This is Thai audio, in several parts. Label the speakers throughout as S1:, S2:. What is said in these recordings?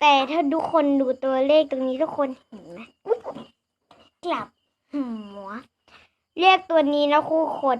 S1: แต่ถ้าทุกคนดูตัวเลขตรงนี้ทุกคนเห็นไหมกลับหัวเลขตัวนี้นะคู่คน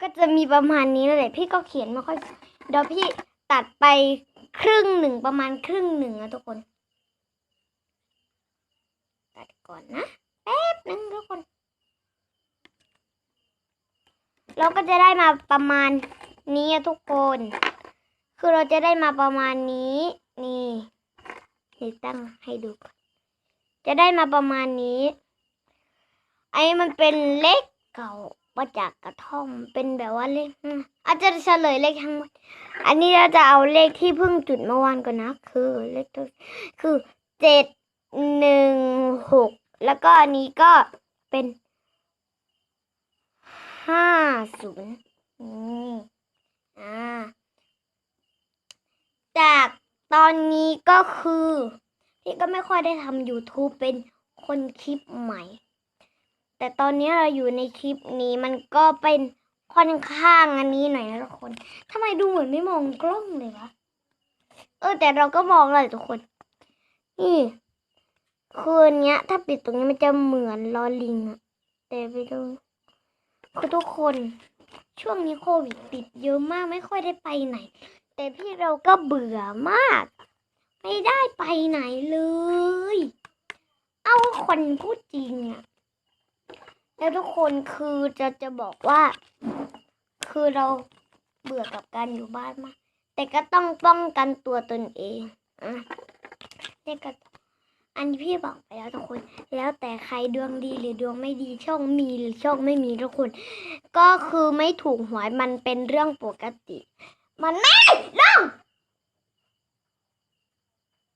S1: ก็จะมีประมาณนี้แหละพี่ก็เขียนไม่ค่อยเดี๋ยวพี่ตัดไปครึ่งหนึ่งประมาณครึ่งหนึ่งนะทุกคน ตัดก่อนนะแป๊บนึงทุกคน เราก็จะได้มาประมาณนี้อะทุกคน คือเราจะได้มาประมาณนี้ นี่นี่ตั้งให้ดู จะได้มาประมาณนี้ไอ้มันเป็นเลขเก่ามาจากกระท่อมเป็นแบบว่าเลขอืมอาจจะเฉลยเลขทั้งหมด อันนี้เราจะเอาเลขที่เพิ่งจุดเมื่อวานก่อนนะ คือเลขตัวคือเจ็ดหนึ่งหกแล้วก็อันนี้ก็เป็นห้าศูนย์นี่อ่าจาก ตอนนี้ก็คือพี่ก็ไม่ค่อยได้ทำ YouTube เป็นคนคลิปใหม่ แต่ตอนนี้เราอยู่ในคลิปนี้มันก็เป็นค่อนข้างอันนี้หน่อยนะทุกคนทำไมดูเหมือนไม่มองกล้องเลยวะ เออ แต่เราก็มองเลยทุกคน นี่คืนเนี้ย ถ้าปิดตรงนี้มันจะเหมือนลอลิงอะแต่ไปดูคือทุกคนช่วงนี้โควิดปิดเยอะมากไม่ค่อยได้ไปไหน แต่พี่เราก็เบื่อมาก ไม่ได้ไปไหนเลย เอาคนพูดจริงอะแล้วทุกคนคือจะจะบอกว่า คือเราเบื่อกับการอยู่บ้านมาก แต่ก็ต้องป้องกันตัวตนเองอะเนี่ก็อันนี้พี่บอกไปแล้วทุกคน แล้วแต่ใครดวงดีหรือดวงไม่ดีช่องมีหรือช่องไม่มีทุกคน ก็คือไม่ถูกหวยมันเป็นเรื่องปกติ มันไม่ลง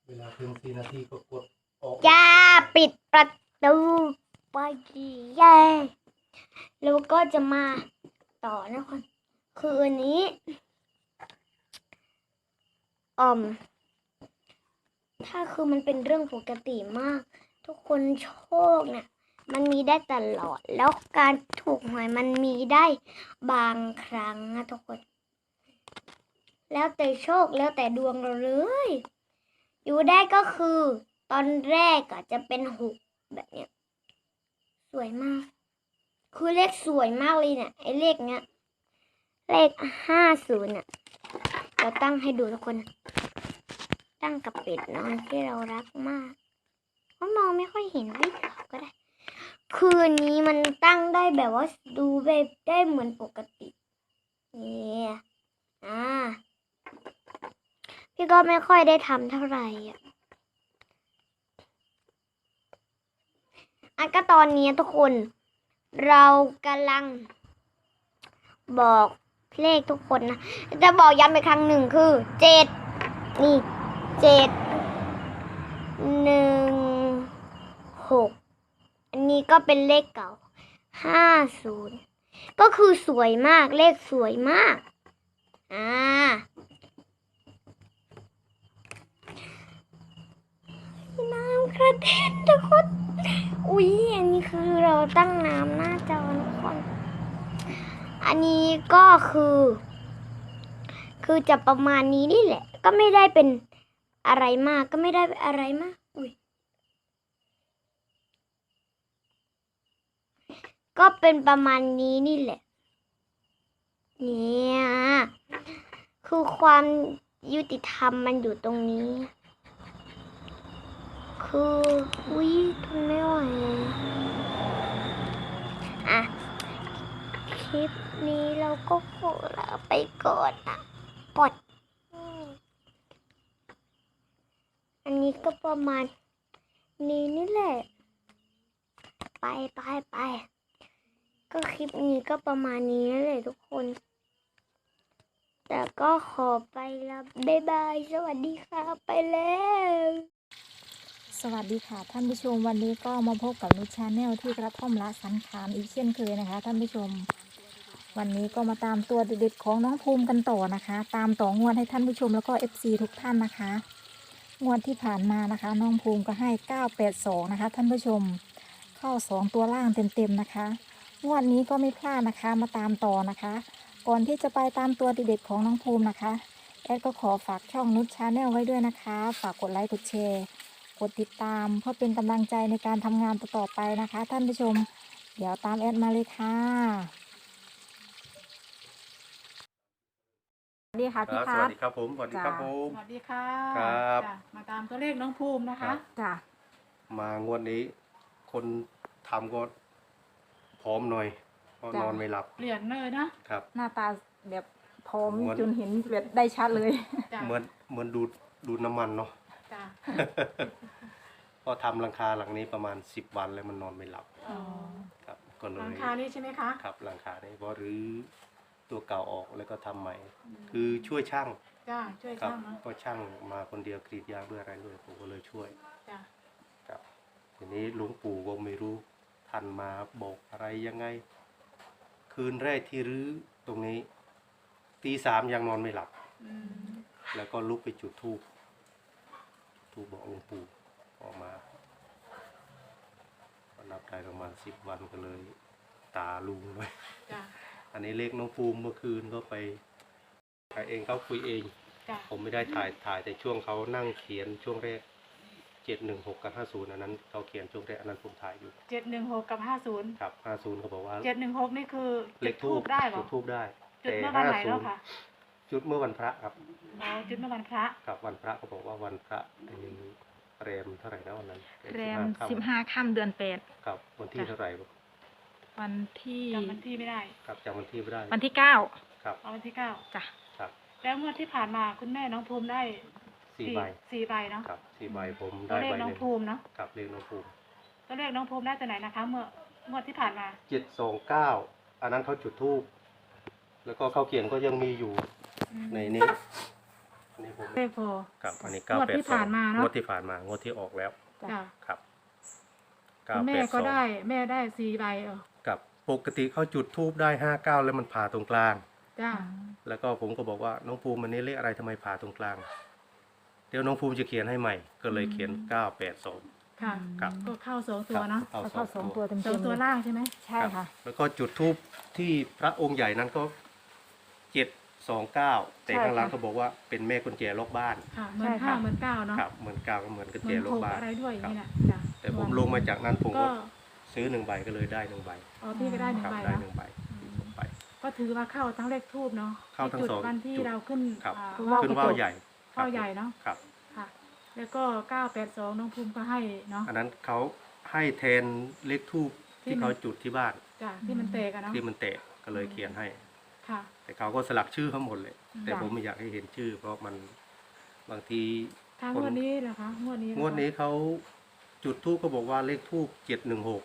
S2: เวลาถึงสี่นาทีก็กดออก
S1: อย่าปิดประตูไปแย่แล้วก็จะมาต่อนะคนคืออันนี้อ่อม ถ้าคือมันเป็นเรื่องปกติมาก ทุกคนโชคเนี่ยมันมีได้ตลอด แล้วการถูกหวยมันมีได้บางครั้งนะทุกคน แล้วแต่โชคแล้วแต่ดวงเราเลย อยู่ได้ก็คือ ตอนแรกอะจะเป็นหกแบบเนี้ยสวยมาก คือเลขสวยมากเลยเนี่ยไอ้เลขเนี้ย เลขห้าศูนย์เนี่ยเราตั้งให้ดูทุกคน ตั้งกับเป็ดน้อยที่เรารักมากเพราะมองไม่ค่อยเห็นวิเขาก็ได้ คืนนี้มันตั้งได้แบบว่าดูแบบได้เหมือนปกติ เนี่ยอ่า พี่ก็ไม่ค่อยได้ทำเท่าไหร่อะอันก็ตอนนี้ทุกคน เรากำลัง บอกเลขทุกคนนะ จะบอกย้ำอีกครั้งหนึ่งคือเจ็ดนี่เจ็ดหนึ่งหกอันนี้ก็เป็นเลขเก่าห้าศูนย์ก็คือสวยมากเลขสวยมาก อ่า น้ำ กระเด็นทุกคน อุ๊ยอันนี้คือเราตั้งน้ำหน้าจอทุกคน อันนี้ก็คือ คือจะประมาณนี้นี่แหละ ก็ไม่ได้เป็นอะไรมาก ก็ไม่ได้อะไรมาก อุ๊ยก็เป็นประมาณนี้นี่แหละ เนี่ย คือความยุติธรรมมันอยู่ตรงนี้ คืออุ้ยทนไม่ไหวอะ คลิปนี้เราก็ขอลาไปก่อนนะกดอันนี้ก็ประมาณ นี้นี่แหละ ไปไปไป ก็คลิปนี้ก็ประมาณนี้นั่แหละทุกคน แต่ก็ขอไปแล้วบ๊ายบาย สวัสดีค่ะ ไปแล้ว
S3: สวัสดีค่ะ ท่านผู้ชมวันนี้ก็มาพบกับนุชชาแนลที่กระท่อมละสันคามอีกเช่นเคยนะคะ ท่านผู้ชม วันนี้ก็มาตามตัวเด็ดๆของน้องภูมิกันต่อนะคะ ตามต่องวดให้ท่านผู้ชมแล้วก็ FC ทุกท่านนะคะ งวดที่ผ่านมานะคะ น้องภูมิก็ให้ 982 นะคะ ท่านผู้ชม เข้า 2 ตัวล่างเต็มๆนะคะ งวดนี้ก็ไม่พลาดนะคะมาตามต่อนะคะ ก่อนที่จะไปตามตัวเด็ดๆของน้องภูมินะคะแอดก็ขอฝากช่องนุชชาแนลไว้ด้วยนะคะ ฝากกดไลค์กดแชร์ กดติดตามเพื่อเป็นกำลังใจในการทำงานต่อๆไปนะคะ ท่านผู้ชม เดี๋ยวตามแอดมาเลยค่ะสวัสดีค่ะ
S2: ค
S3: พี่
S2: รับส
S3: พั
S2: วั
S3: ฒ
S2: สดีครับผม สวัสดีครับ
S3: จ้า
S2: ผม
S4: สวัสดีค่ะ
S2: ครับ
S4: จ้ะมาตามตัวเลขน้องภูมินะ
S2: ครั
S4: คะ
S2: บ
S3: จ้ะ
S2: มางวดนี้ คนทำก็พร้อมหน่อยเพราะ
S3: จ้ะ
S2: นอนไม่หลับ
S4: เปลี่ยนเลยนะครับ
S3: หน้าตาแบบพร้อม
S2: เหมือน
S3: จนเห็นแบบได้ชัดเลย
S4: จ้ะ
S2: เหมือนเหมือนดูดดูดน้ำมันเนาะ
S4: จ้ะ
S2: ก็ทำหลังคาหลังนี้ประมาณสิบวันแล้วมันนอนไม่หลับ
S4: อ๋อ
S2: ครับ ก็เล
S4: หลัง
S2: ย
S4: คานี้ใช่ไหมคะ
S2: ครับหลังคานี้ก็รื้อตัวเก่าออกแล้วก็ทำใหม่ คือช่วยช่าง
S4: จ้าช่วย
S2: ครับ
S4: ช่างเนาะ
S2: ก็ช่างมาคนเดียวกรีดยางด้วยอะไรด้วยผมก็เลยช่วย
S4: จ้ะ
S2: ครับทีนี้หลวงปู่ก็ไม่รู้ท่านมาบอกอะไรยังไง คืนแรกที่รื้อตรงนี้ตีสามยังนอนไม่หลับ
S4: อืม
S2: แล้วก็ลุกไปจุดธูป ธูปบอกหลวงปู่ออกมาก็นับได้ประมาณสิบวันก็เลย ตาลุงเลย
S4: จ้ะ
S2: อันนี้เลขน้องภูมิเมื่อคืนก็ไปถ่ายเองเขาคุยเอง
S4: จ้ะ
S2: ผมไม่ได้ถ่ายถ่ายแต่ช่วงเขานั่งเขียนช่วงแรกเจ็ดหนึ่งหกกับห้าศูนย์อันนั้นเขาเขียนช่วงแรกอันนั้นผมถ่ายอยู่
S4: เจ็ดหนึ่งหกกับห้าศูนย์
S2: ครับห้าศูนย์เขาบอกว่า
S4: เจ็ดหนึ่งหกนี่คือ
S2: เลขทู
S4: จุ
S2: บ
S4: ดได้เหรอ
S2: จุดทูบได้
S4: จุดเมื่อวันไหนแล้ว
S2: 50
S4: ค่ะ
S2: จุดเมื่อวันพระครับ
S4: อ๋อจุดเมื่อวันพระ
S2: ครับวันพระเขาบอกว่าวันพระไอ้แรมเท่าไหร่นะวันนั้น
S3: แรม
S2: 15
S3: สิบห้าค่ำเดือนแปด
S2: ครับวันที่
S3: จ้ะ
S2: เท่าไหร่
S3: วันที่
S4: จำวันที่ไม่ได้
S2: ครับจำวันที่ไม่ได้
S3: วันที่เก้า
S2: ครับ
S4: เอาวันที่เก้า
S3: จ้ะ
S2: ครับ
S4: แล้วงวดที่ผ่านมาคุณแม่น้องภูมิได้
S2: สี่ใบ
S4: สี่ใบเนาะ
S2: ครับสี่ใบผม
S4: ตัว
S2: ได้
S4: เลข
S2: ใบห
S4: น้อง
S2: นึ่ง
S4: ภูมิเนาะ
S2: ครับเลขน้องภูมิ
S4: ตัวเลขน้องภูมิได้ตัวไหนนะคะ เมื่องวดที่ผ่านมา
S2: เจ็ดสองเก้าอันนั้นเขาจุดทูบแล้วก็เขาเขียนก็ยังมีอยู่
S4: อืม
S2: ในนี้อันนี้ผม
S4: เลขโพ
S2: ครับอันนี้
S4: ง
S2: เก้าว
S4: ด
S2: แปด
S4: ที่
S2: สอ
S4: ผ่างนมาเนอะ
S2: งวดที่ผ่านมางวดที่ออกแล้ว
S4: จ้ะ
S2: ครับ
S4: คุณแม่ก็ได้แม่ได้สี่ใบเออ
S2: กับปกติเขาจุดทูบได้ห้าเก้าแล้วมันผ่าตรงกลาง
S4: จ้า
S2: แล้วก็ผมก็บอกว่าน้องภูมิมันนี้เลขอะไรทำไมผ่าตรงกลาง เดี๋ยวน้องภูมิจะเขียนให้ใหม่ ก็เลยเขียนเก้าแปดสอง
S4: ค่ะ
S2: ครับ
S4: ก็เข้าสองตัวเนาะ
S2: เอา
S3: แล้ว
S2: ส
S3: ก็
S2: อง
S3: สอง
S2: ตั
S3: ตัววเต็ม
S4: สอง
S3: ๆ
S4: ตัว
S3: เลย
S4: ล่างใช่ไหม
S3: ใช่ค่ะ
S2: แล้วก็จุดทูบที่พระองค์ใหญ่นั้นก็เจ็ด สองเก้าแต่
S3: ใช่
S2: ข้างหล่าง
S3: ค่ะ
S2: เขาบอกว่าเป็นแม่กุญแจล็อกบ้าน
S4: ค่ะเหมือน
S3: ใช่
S4: ห้า
S3: ค่ะ
S4: เหมือนเก้าเนาะ
S2: ครับเหมือนเก้าก็เหมือนกุญ
S4: เห
S2: แจ
S4: มือน
S2: ล็อ
S4: ห
S2: ก
S4: ก
S2: บ้าน
S4: อะไรด้วยอย่างนี้
S2: ครับ
S4: นะจ้ะ
S2: แต่ผมลงมาจากนั้นผม
S4: ก็
S2: ก็ซื้อหนึ่งใบก็เลยได้หนึ่งใบ
S4: อ๋อพี่ก็ได้หนึ่
S2: ค
S4: ง
S2: รับ
S4: ใบ
S2: ได้
S4: แล้ว
S2: หนึ่งใบที่ผมไป
S4: ก็ถือว่าเข้าทั้งเลขทูบเนาะ
S2: เข้าทั้ง
S4: จุด
S2: สอง
S4: วันที่
S2: จุด
S4: เราขึ้น
S2: ครับ
S4: อ่า
S2: ขึ้นว่าวใหญ่
S4: เข้าใหญ่เนาะ
S2: ครับ
S4: ค่ะ แล้วก็เก้าแปดสองน้องภูมิก็ให้เนาะ
S2: อันนั้นเขาให้แทนเลขทูบ
S4: ที่
S2: ที่
S4: มัน
S2: เขาจุดที่บ้าน
S4: จ้ะที่มันเตะกันเนาะ
S2: ที่มันเตะก็เลยเขียนให้
S4: ค่ะ
S2: แต่เขาก็สลักชื่อเขาหมดเลย
S4: อืม
S2: แต่ผมไม่อยากให้เห็นชื่อ เพราะมันบางที
S4: ทาง
S2: คน
S4: งวดนี้เหรอคะงวดนี้เหรอคะ
S2: งวดนี้เขาจุดทูบก็บอกว่าเลขทูบเจ็ดหนึ่งหก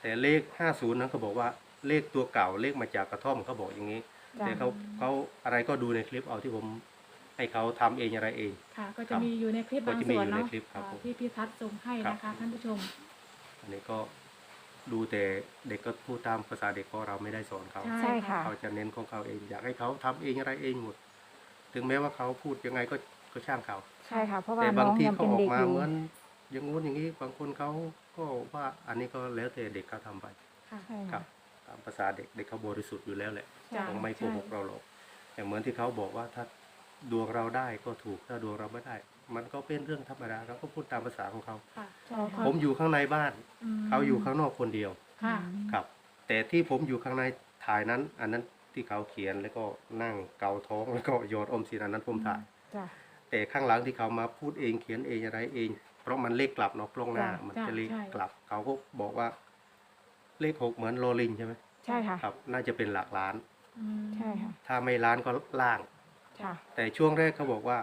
S2: แต่เลขห้าศูนย์นั้นเขาบอกว่าเลขตัวเก่าเลขมาจากกระท่อมเขาบอกอย่างนี้
S3: จ้ะ
S2: แต่เขาเขาอะไรก็ดูในคลิปเอาที่ผมให้เขาทำเองอะไรเอง
S4: ค่ะ ก็
S2: ค
S4: จะ
S2: รับ
S4: มีอยู่ในคลิป
S2: ก็
S4: บาง
S2: จะมี
S4: ส่วน
S2: อยู่ใน
S4: เนาะ
S2: คลิปครับ
S4: อ่า
S2: ผม
S4: ที่พี่ทัศน์ส่งให้นะ
S2: ครั
S4: คะ
S2: บ
S4: ท่านผู้ชม
S2: อันนี้ก็ ดูแต่เด็กก็พูดตามภาษาเด็กเพราะเราไม่ได้สอนเขา
S3: ใช่ค่ะ
S2: เขาจะเน้นของเขาเอง อยากให้เขาทำเองอะไรเองหมด ถึงแม้ว่าเขาพูดยังไงก็ก็ช่างเขา
S3: ใช่ค่ะ เพราะว่า
S2: แต่
S3: น้
S2: บาง
S3: อง
S2: ที
S3: ยัง
S2: เขา
S3: เป็น
S2: ออก
S3: เด็ก
S2: มา
S3: อยู่
S2: เหมือนอย่างงู้นอย่างนี้บางคนเขาก็ว่าอันนี้ก็แล้วแต่เด็กเขาทำไป
S4: ค่ะ
S3: ใช่
S2: ครั
S3: ค่ะ
S2: บ ตามภาษาเด็กเด็กเขาบริสุทธิ์อยู่แล้วแหละ
S4: จ้ะ
S2: คงไม่โกหกเราหรอกอย่างเหมือนที่เขาบอกว่าถ้าดวงเราได้ก็ถูกถ้าดวงเราไม่ได้ มันก็เป็นเรื่องธรรมดาเขาก็พูดตามภาษาของเขา
S4: ค่ะ
S3: ใช่ค่ะ
S2: ผมอยู่ข้างในบ้าน
S4: ม
S2: เขาอยู่ข้างนอกคนเดียว
S4: ค่ะ
S2: ครับ แต่ที่ผมอยู่ข้างในถ่ายนั้น อันนั้นที่เขาเขียนแล้วก็นั่งเกาท้องแล้วก็โยนอมสินอันนั้นผมถ่าย
S3: จ้ะ
S2: แต่ข้างหลังที่เขามาพูดเองเขียนเองอะไรเอง เพราะมันเลขกลับเนาะกล้องหน้า
S3: จ้ะ
S2: มัน
S4: จ้ะ
S2: จะเลข
S4: ใช่
S2: กลับ เขาก็บอกว่า เลขหกเหมือนโรลิงใช่ไหม
S3: ใช่ค่ะ
S2: ครับ น่าจะเป็นหลักล้าน
S4: อืม
S3: ใช่ค่ะ
S2: ถ้าไม่ล้านก็ล่าง
S3: ค่ะ
S2: แต่ช่วงแรกเขาบอกว่า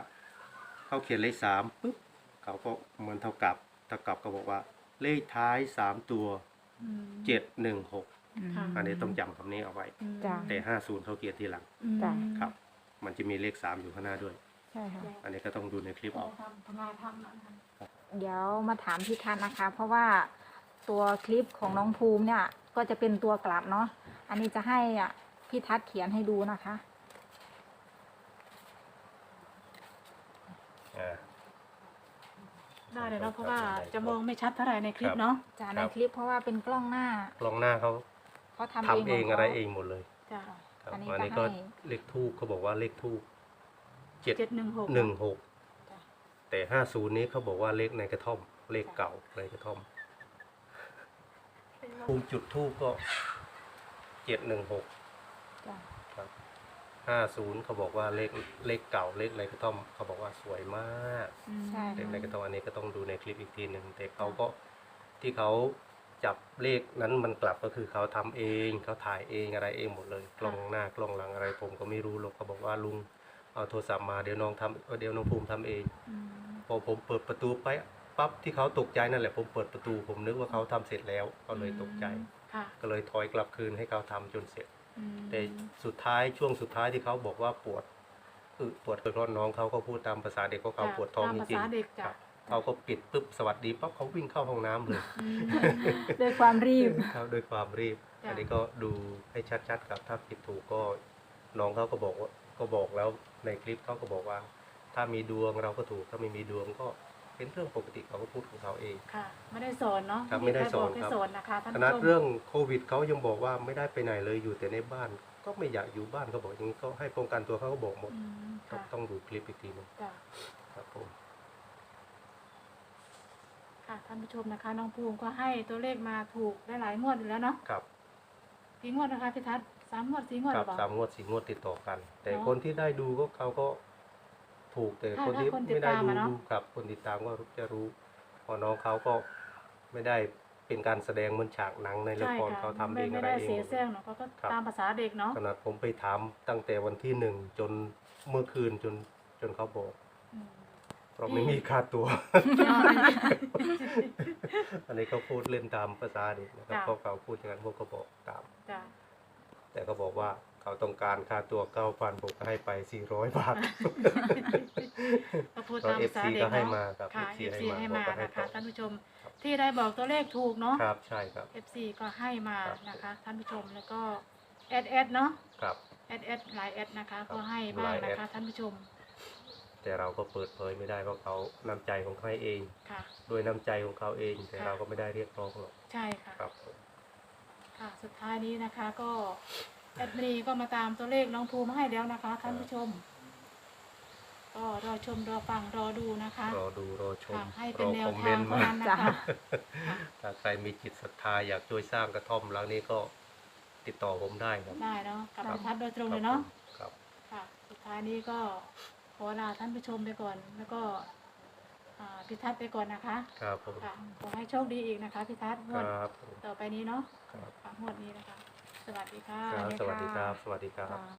S2: เขาเขียนเลขสามปุ๊บเขาก็เหมือนเท่ากับเท่ากับก็บอกว่า เลขท้ายสามตัว
S4: อืม
S2: เจ็ดหนึ่งหก
S4: ค่ะ
S2: อันนี้ต้องจำคำนี้เอาไว้
S4: อืม
S3: จ้ะ
S2: แต่ห้าศูนย์เขาเขียนทีหลัง
S4: อืม
S3: จ้ะ
S2: ครับ มันจะมีเลขสามอยู่ข้างหน้าด้วย
S3: ใช่ค่ะ
S2: อันนี้ก็ต้องดูในคลิปเอา
S4: ทำทำงานทำนะคะ
S3: เดี๋ยวมาถามพี่ทัศน์นะคะ เพราะว่าตัวคลิปของน้องภูมิเนี่ย ก็จะเป็นตัวกลับเนาะอันนี้จะให้อะพี่ทัศน์เขียนให้ดูนะคะ
S4: ได้เลยเนาะเพราะว่าจะมองไม่ชัดเท่าไหร่ในคลิปเนาะ
S3: จาก
S2: ค
S3: ใน
S2: รับ
S3: คลิปเพราะว่าเป็นกล้องหน้า
S2: กล้องหน้าเขา
S3: เขาทำ
S2: ทำเอง
S3: ข
S2: อะไร
S3: ขา
S2: เองหมดเลย
S4: จ้ะ
S2: ครับ
S3: อันนี้
S2: อันนี้
S3: ก็
S2: ก็
S3: ให้
S2: เลขทูบเขาบอกว่าเลขทูบเจ็ด
S4: เจ็ดหนึ่งหก
S2: หนึ่งหก
S4: จ้ะ
S2: แต่ห้าศูนย์นี้เขาบอกว่าเลขในกระท่อม เลขเก่าในกระท่อมภูมิจุดทูปก็เจ็ดหนึ่งหก
S3: จ้ะ
S2: ครับ ห้าศูนย์เขาบอกว่าเลขเลขเก่าเลขในกระท่อม เขาบอกว่าสวยมาก
S4: อืม
S3: ใช่
S2: เลขในกระท่อมอันนี้ก็ต้องดูในคลิปอีกทีหนึ่งแต่เขาก็ที่เขาจับเลขนั้นมันกลับก็คือเขาทำเองเขาถ่ายเองอะไรเองหมดเลย กล้องหน้ากล้องหลังอะไร ผมก็ไม่รู้หรอกเขาบอกว่าลุงเอาโทรศัพท์มาเดี๋ยวน้องทำเออเดี๋ยวน้องภูมิทำเอง
S4: อืม
S2: พอผมเปิดประตูไปปั๊บที่เขาตกใจนั่นแหละผมเปิดประตูผมนึกว่าเขาทำเสร็จแล้วก็เลยตกใจ
S4: ค่ะ
S2: ก็เลยถอยกลับคืนให้เขาทำจนเสร็จ
S4: อืม
S2: แต่สุดท้ายช่วงสุดท้ายที่เขาบอกว่าปวดอึปวดกระท้อนน้องเขาก็พูดตามภาษาเด็กเขาเขา
S4: จ้ะ
S2: ปวดท้อง
S4: ตาม
S2: จ
S4: ภา
S2: ริง
S4: ษาเด็ก
S2: ๆค
S4: จ้ะ
S2: รับเขาก็ปิดปุ๊บสวัสดีปั๊บเขาวิ่งเข้าห้องน้ำเลย
S4: อืม
S3: ด้วยความรีบ
S2: เขาด้วยความรีบ
S4: จ้ะ
S2: อันนี้ก็ดูให้ชัดๆกับถ้าผิดถูกก็น้องเขาก็บอกว่าก็บอกแล้วในคลิปเขาก็บอกว่า ถ้ามีดวงเราก็ถูกถ้าไม่มีดวงก็ เป็นเรื่องปกติเขาก็พูดของเขาเอง
S4: ค่ะ ไม่ได้สอนเนาะ
S2: ครับไม่ได้สอน
S4: ใครบกให้
S2: ครับ
S4: สอนนะคะท่าน
S2: ข
S4: ผู้
S2: นาด
S4: ชม
S2: เรื่องโควิดเขายังบอกว่าไม่ได้ไปไหนเลยอยู่แต่ในบ้าน ก็ไม่อยากอยู่บ้านเขาบอกอย่างนี้ก็ให้ป้องกันตัวเขาก็บอกหมด
S4: อืม
S2: ต้อ
S4: ค่ะ
S2: งต้องดูคลิปอีกทีหนึง
S4: จ้ะ
S2: ครับผม
S4: ค่ะท่านผู้ชมนะคะน้องภูมิก็ให้ตัวเลขมาถูกได้หลายงวดอยู่แล้วเนาะ
S2: ครับ
S4: กี่งวดนะคะพี่ทัศน์สามงวดสี่งวด
S2: ค
S4: ห
S2: รั
S4: รื
S2: บ
S4: อเปล่า
S2: สามงวดสี่งวดติดต่อกัน แต่
S4: เนอะ
S2: คนที่ได้ดูก็เขาก็ ถูกแต่
S4: ถ้า
S2: คนที่
S4: ถ้าคนติด
S2: ไม่ได้
S4: ตาม
S2: ดู
S4: อะเนอะ
S2: ดูครับ คนติดตามก็จะรู้เพอน้องเขาก็ไม่ได้เป็นการแสดงเหมือนฉากหนังในละ
S4: ใช่
S2: คร
S4: ค่ะ
S2: เขาทำเอ
S4: ไม่
S2: ง
S4: ไม่
S2: อะไร
S4: ได้
S2: เอง
S4: เสีย
S2: หมด
S4: แซงเนาะเขาก็
S2: ครับ
S4: ตามภาษาเด็กเนาะ
S2: ขนาดผมไปถามตั้งแต่วันที่หนึ่งจนเมื่อคืนจนจนเขาบอก
S4: อืม
S2: เพราะไม่มีค่าตัว อันนี้เขาพูดเล่นตามภาษาเด็กนะครับ
S4: จ้ะ
S2: พวกเขาพูดอย่างนั้นพวกก็บอกตาม
S4: จ้ะ
S2: แต่เขาบอกว่า เขาต้องการค่าตัวเก้าพันผมก็ให้ไปสี่ร้อยบาท
S4: ก็พูด
S2: ก็
S4: ตาม
S2: เอ
S4: ภา
S2: ฟ
S4: ษา
S2: ซี
S4: เด็ก
S2: ก็ให้
S4: เนาะ
S2: มาครับ
S4: ค่ะ
S2: FC
S4: FC
S2: ให้
S4: ให้
S2: มา
S4: มา
S2: บอกว่าให้
S4: นะคะ
S2: ต่อ
S4: ท่านผู้ชม
S2: ครับ
S4: ที่ได้บอกตัวเลขถูกเนาะ
S2: ครับใช่ครับ
S4: FC ก็ให้มา
S2: ครับ
S4: นะคะ ท่านผู้ชมแล้วก็แอดแอดเนาะ
S2: ครับ
S4: แอดแอดหลายแอดนะคะ
S2: ครับ
S4: ก็ให้บ้าง
S2: หลายแอ
S4: นะ
S2: ด
S4: คะท่านผู้ชม
S2: แต่เราก็เปิดเผยไม่ได้เพราะเขาน้ำใจของเขาเอง
S4: ค่ะ
S2: โดยน้ำใจของเขาเอง แต่
S4: ค่ะ
S2: เราก็ไม่ได้เรียกร้องหรอก
S4: ใช่ค่ะ
S2: ครับผม
S4: ค่ะสุดท้ายนี้นะคะก็ แอดมินีก็มาตามตัวเลขน้องภูมิให้แล้วนะคะท่านผู้ชม ก็รอชมรอฟังรอดูนะคะ
S2: รอดูรอชม
S4: ค่ะให้
S2: ร
S4: เป็น
S2: อ
S4: แน
S2: ควอมเม
S4: ทานง
S2: ต์
S4: เท่า
S2: มา
S4: นั้นนะคะ
S2: ถ้าใครมีจิตศรัทธาอยากช่วยสร้างกระท่อมหลังนี้ก็ติดต่อผมได้ครับ
S4: ได้เนาะกับ
S2: ครับ
S4: พิทัศน์โดยตรงเลยเนาะ
S2: ครับ
S4: ค่ะสุดท้ายนี้ก็ขอลาท่านผู้ชมไปก่อน แล้วก็อ่าพิทัศน์ไปก่อนนะคะ
S2: ครับผม
S4: ค่ะขอให้โชคดีอีกนะคะพิทัศน์ง
S2: คว
S4: ด
S2: รับผม
S4: ต่อไปนี้เนาะ
S2: ครับ
S4: ค่ะงวดนี้นะคะ สวัสดีค่ะ
S2: ครับ สวัสดีครับ สวัสดีครับ
S3: ค่ะ